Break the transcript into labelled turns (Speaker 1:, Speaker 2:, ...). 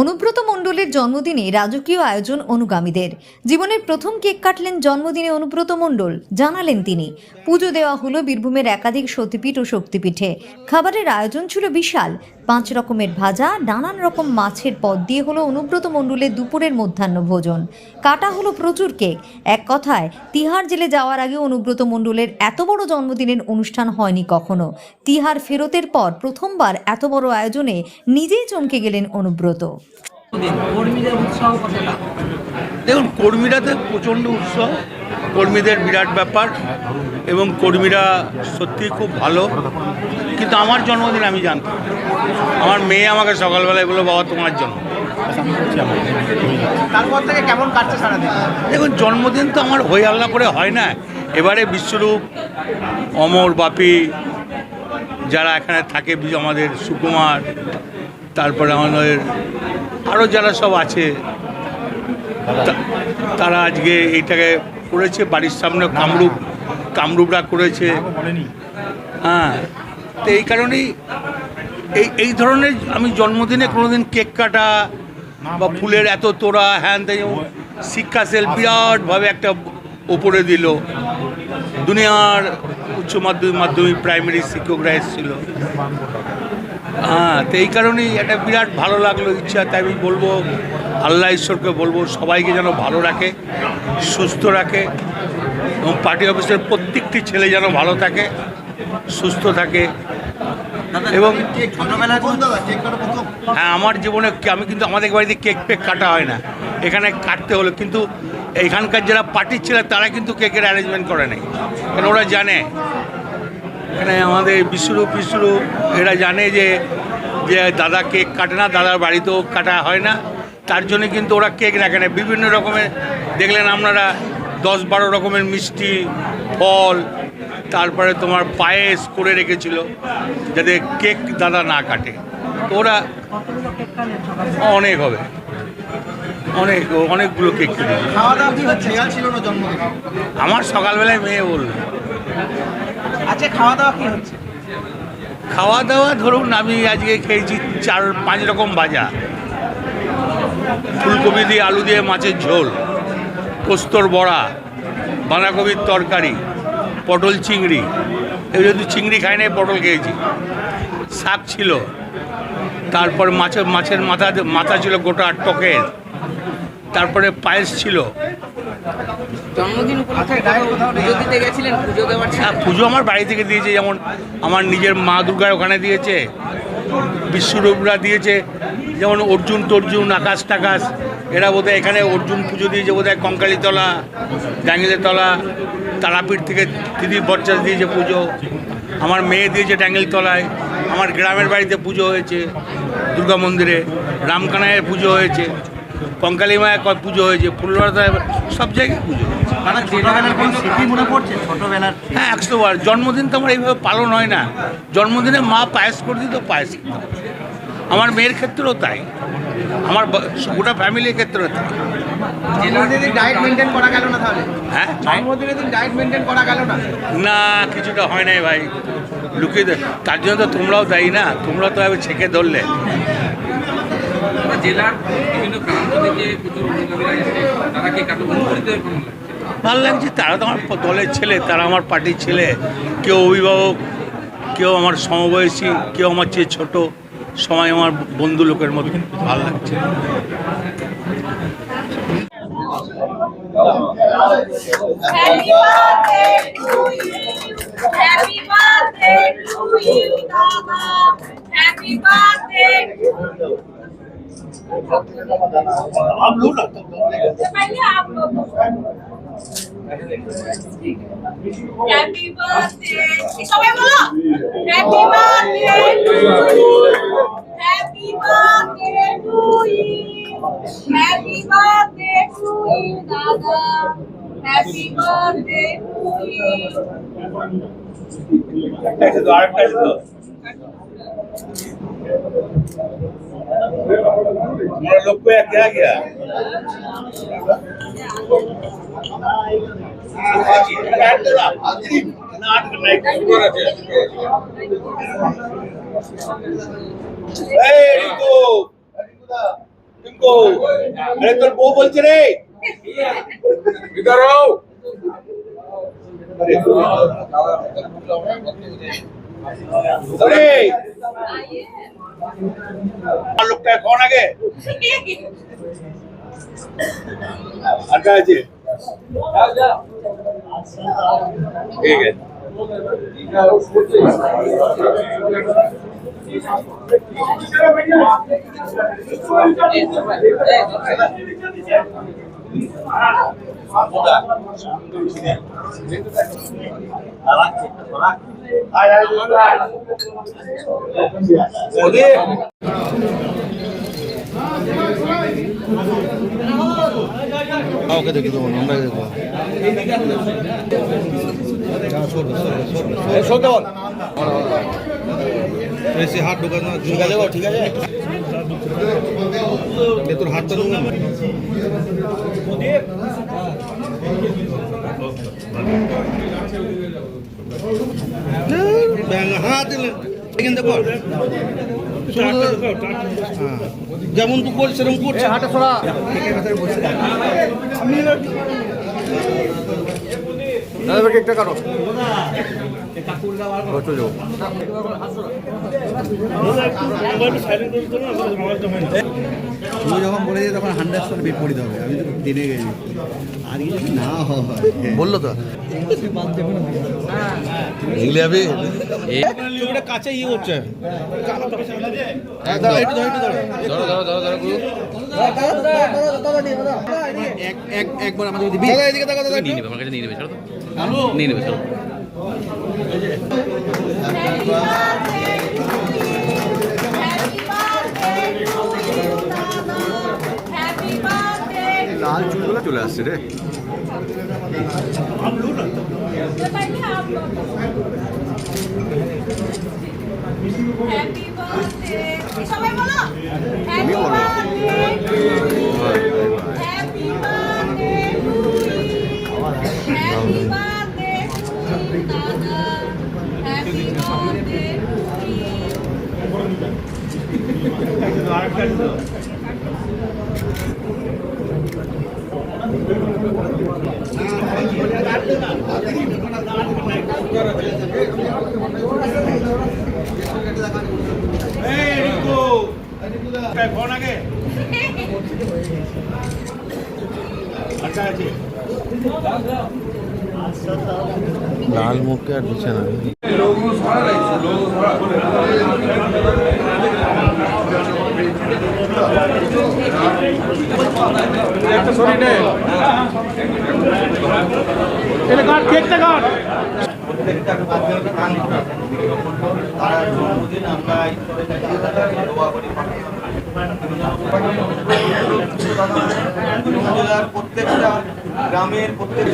Speaker 1: অনুব্রত মণ্ডলের জন্মদিনে রাজকীয় আয়োজন অনুগামীদের। জীবনের প্রথম কেক কাটলেন জন্মদিনে অনুব্রত মণ্ডল, জানালেন তিনি। পুজো দেওয়া হলো বীরভূমের একাধিক সতীপীঠ ও শক্তিপীঠে। খাবারের আয়োজন ছিল বিশাল পাঁচ রকমের ভাজা নানান রকম মাছের পদ দিয়ে হলো অনুব্রত মণ্ডলের দুপুরের মধ্যাহ্ন ভোজন। কাটা হলো প্রচুর কেক। এক কথায় তিহার জেলে যাওয়ার আগে অনুব্রত মণ্ডলের এত বড় জন্মদিনের অনুষ্ঠান হয়নি কখনো। তিহার ফেরতের পর প্রথমবার এত বড় আয়োজনে নিজেই চমকে গেলেন অনুব্রত।
Speaker 2: দেখুন কর্মীরাতে প্রচণ্ড উৎসাহ। কর্মীদের বিরাট ব্যাপার এবং কর্মীরা সত্যি খুব ভালো। কিন্তু আমার জন্মদিন আমি জানতাম। আমার মেয়ে আমাকে সকালবেলায় বলল বাবা তোমার জন্য
Speaker 3: তারপর থেকে কেমন কাটছে সারাদিন
Speaker 2: দেখুন জন্মদিন তো আমার হই আল্লাহ করে হয় না। এবারে বিশ্বরূপ অমর বাপি যারা এখানে থাকে আমাদের সুকুমার তারপরে আমাদের আরও যারা সব আছে তা- তারা আজকে এইটাকে করেছে বাড়ির সামনে কামরূপ কামরূপরা করেছে। হ্যাঁ। তো এই কারণেই এই এই ধরনের আমি জন্মদিনে কোনোদিন কেক কাটা বা ফুলের এত তোড়া হ্যান যেমন শিক্ষা সেল বিরাটভাবে একটা ওপরে দিল। দুনিয়ার উচ্চ মাধ্যমিক মাধ্যমিক প্রাইমারি শিক্ষকরা এসেছিল। হ্যাঁ তো এই কারণেই একটা বিরাট ভালো লাগল, ইচ্ছা, তাই আমি বলব, আল্লাহ ঈশ্বরকে বলব, সবাইকে যেন ভালো রাখে, সুস্থ রাখে, এবং পার্টি অফিসের প্রত্যেকটি ছেলে যেন ভালো থাকে। সুস্থ থাকে। এবং হ্যাঁ আমার জীবনে আমি কিন্তু আমাদের বাড়িতে কেক পেক কাটা হয় না। এখানে কাটতে হলো কিন্তু এখানকার যারা পার্টির ছিল তারা কিন্তু কেকের অ্যারেঞ্জমেন্ট করে নেই। কারণ ওরা জানে? এখানে আমাদের বিশ্বরূপ বিশ্বরূপ এরা জানে যে যে দাদা কেক কাটে না দাদার বাড়িতেও কাটা হয় না। তার জন্য কিন্তু ওরা কেক রাখে না। বিভিন্ন রকমের দেখলেন আপনারা দশ বারো রকমের মিষ্টি ফল তারপরে তোমার পায়েস করে রেখেছিল যাতে কেক দাদা না কাটে। তো ওরা অনেক হবে। অনেক অনেকগুলো কেক কিনে আমার সকালবেলায় মেয়ে বলল।
Speaker 3: আচ্ছা খাওয়া দাওয়া কি হচ্ছে?
Speaker 2: খাওয়া দাওয়া ধরুন আমি আজকে খেয়েছি চার পাঁচ রকম ভাজা। ফুলকপি দিয়ে আলু দিয়ে মাছের ঝোল পোস্তর বড়া বাঁধাকপির তরকারি পটল চিংড়ি। এই যদি চিংড়ি খাই নাই পটল খেয়েছি। শাক ছিল। তারপর মাছের মাছের মাথা মাথা ছিল গোটা টকের। তারপরে পায়েস ছিল।
Speaker 4: জন্মদিন উপলক্ষে পুজো গেছিলেন? পুজো দেওয়ার
Speaker 2: হ্যাঁ পুজো আমার বাড়ি থেকে দিয়েছে। যেমন আমার নিজের মা দুর্গার ওখানে দিয়েছে। বিশ্বরূপরা দিয়েছে, যেমন অর্জুন, টর্জুন, আকাশ টাকাশ, এরা বোধহয় এখানে অর্জুন পুজো দিয়েছে বোধহয় কঙ্কালীতলা, ট্যাঙ্গেলেতলা, তারাপীঠ থেকে দিদি বরচাষ দিয়েছে পুজো, আমার মেয়ে দিয়েছে ড্যাঙ্গেলতলায় আমার গ্রামের বাড়িতে পুজো হয়েছে, দুর্গা মন্দিরে রামকানায়ের পুজো হয়েছে। কঙ্কালী মায়ের পুজো হয়েছে ফুলবাড়ায় সব জায়গায় পুজো হ্যাঁ একশো বার। জন্মদিন তো আমার এইভাবে পালন হয় না। জন্মদিনে মা পায়েস করে দিত পায়েস আমার মেয়ের ক্ষেত্রেও তাই। আমার গোটা ফ্যামিলির ক্ষেত্রেও তাই।
Speaker 3: জন্মদিনের দিন ডায়েট মেনটেন করা গেল না তাহলে?
Speaker 2: হ্যাঁ?
Speaker 3: জন্মদিনের দিন ডায়েট মেনটেন করা গেল না?
Speaker 2: না কিছুটা হয় নাই ভাই। লুকিয়ে দে- তার জন্য তো তোমরাও দায়ী না। তোমরা তো ছেঁকে ধরলে।
Speaker 4: জেলার প্রান্ত থেকে তারা কে
Speaker 2: ভালো লাগছে তারা তো আমার দলের ছেলে তারা আমার পার্টির ছেলে। কেউ অভিভাবক কেউ আমার সমবয়সী কেউ আমার চেয়ে ছোট সবাই আমার বন্ধু লোকের মতো। ভালো লাগছে।
Speaker 5: Happy birthday to you. Happy birthday to you, Mama. Happy birthday. पहले आप लोग हैप्पी बर्थडे সবাই বলো happy birthday to you happy birthday to you happy birthday to you দাদা হ্যাপি বার্থডে টু ইউ
Speaker 2: तुम्हारा लोग को क्या गया টিঙ্কু আরে তোর বউ বলছে রে বিদারাও আরে আর লোকটা কোন আগে আর কা আছে ঠিক আছে
Speaker 6: ওকে দেখি দেবো আমরা দেখব এসে হাত ঢোকানো ঠিক আছে ঠিক আছে? তোর হাতটা ঢোকানো। হ্যাঁ। যেমন তুই করছিস সেরকম করছে হাঁটা ছড়া। দাদা কেকটা কাটো। চলে যাও তুমি যখন বলে যে তখন হান্ড্রেড পার্সেন্ট বিপরীত হবে। আমি তো জেনে গেছি। আর যদি না হয়। বলল তো। এগুলি হবে ছবিটা কাছে ইয়ে হচ্ছে একবার আমাদের।
Speaker 4: নিয়ে নেবে আমার কাছে নিয়ে নেবে ছাড়ো তো। নিয়ে নেবে ছাড়ো
Speaker 6: লাল চুলগুলো চলে আসছে রে।
Speaker 5: সবাই বলো দাদা হ্যাপি বার্থডে
Speaker 2: এই রিঙ্কু কোন আগে আচ্ছা আছে
Speaker 6: লাল মুখে আর বিছানা
Speaker 3: প্রত্যেকটা গ্রামের প্রত্যেক